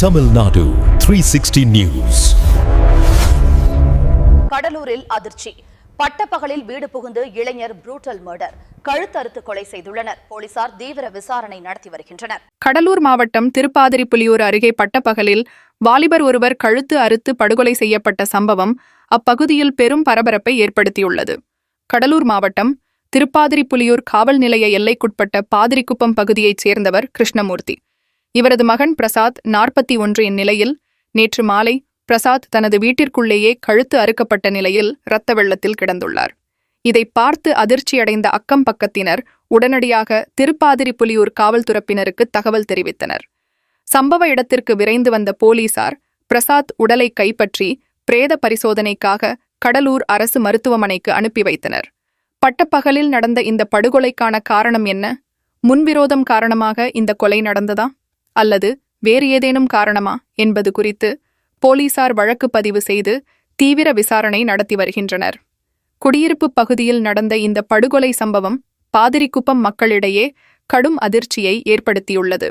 Tamil Nadu 360 News. கடலூரில் அதிர்ச்சி. பட்டப்பகலில் வீடு புகுந்து இளைஞர் புரூட்டல் மர்டர் கழுத்தறுத்து கொலை செய்துள்ளனர். போலீசார் தீவிர விசாரணை நடத்தி வருகின்றனர். கடலூர் மாவட்டம் திருப்பாதிரிப்புலியூர் அருகே பட்டப்பகலில் வாலிபர் ஒருவர் கழுத்து அறுத்து படுகொலை செய்யப்பட்ட சம்பவம் அப்பகுதியில் பெரும் பரபரப்பை ஏற்படுத்தியுள்ளது. கடலூர் மாவட்டம் திருப்பாதிரிப்புலியூர் காவல் நிலைய எல்லைக்குட்பட்ட பாதிரிக்குப்பம் பகுதியைச் சேர்ந்தவர் கிருஷ்ணமூர்த்தி. இவரது மகன் பிரசாத் நாற்பத்தி ஒன்று இந்நிலையில் நேற்று மாலை பிரசாத் தனது வீட்டிற்குள்ளேயே கழுத்து அறுக்கப்பட்ட நிலையில் இரத்த வெள்ளத்தில் கிடந்துள்ளார். இதை பார்த்து அதிர்ச்சியடைந்த அக்கம் பக்கத்தினர் உடனடியாக திருப்பாதிரிப்புலியூர் காவல்துறப்பினருக்கு தகவல் தெரிவித்தனர். சம்பவ இடத்திற்கு விரைந்து வந்த போலீசார் பிரசாத் உடலை கைப்பற்றி பிரேத பரிசோதனைக்காக கடலூர் அரசு மருத்துவமனைக்கு அனுப்பி வைத்தனர். பட்டப்பகலில் நடந்த இந்த படுகொலைக்கான காரணம் என்ன? முன்விரோதம் காரணமாக இந்த கொலை நடந்ததா? அல்லது வேறு ஏதேனும் காரணமா என்பது குறித்து போலீசார் வழக்கு பதிவு செய்து தீவிர விசாரணை நடத்தி வருகின்றனர். குடியிருப்பு பகுதியில் நடந்த இந்த படுகொலை சம்பவம் பாதிரிக்குப்பம் மக்களிடையே கடும் அதிர்ச்சியை ஏற்படுத்தியுள்ளது.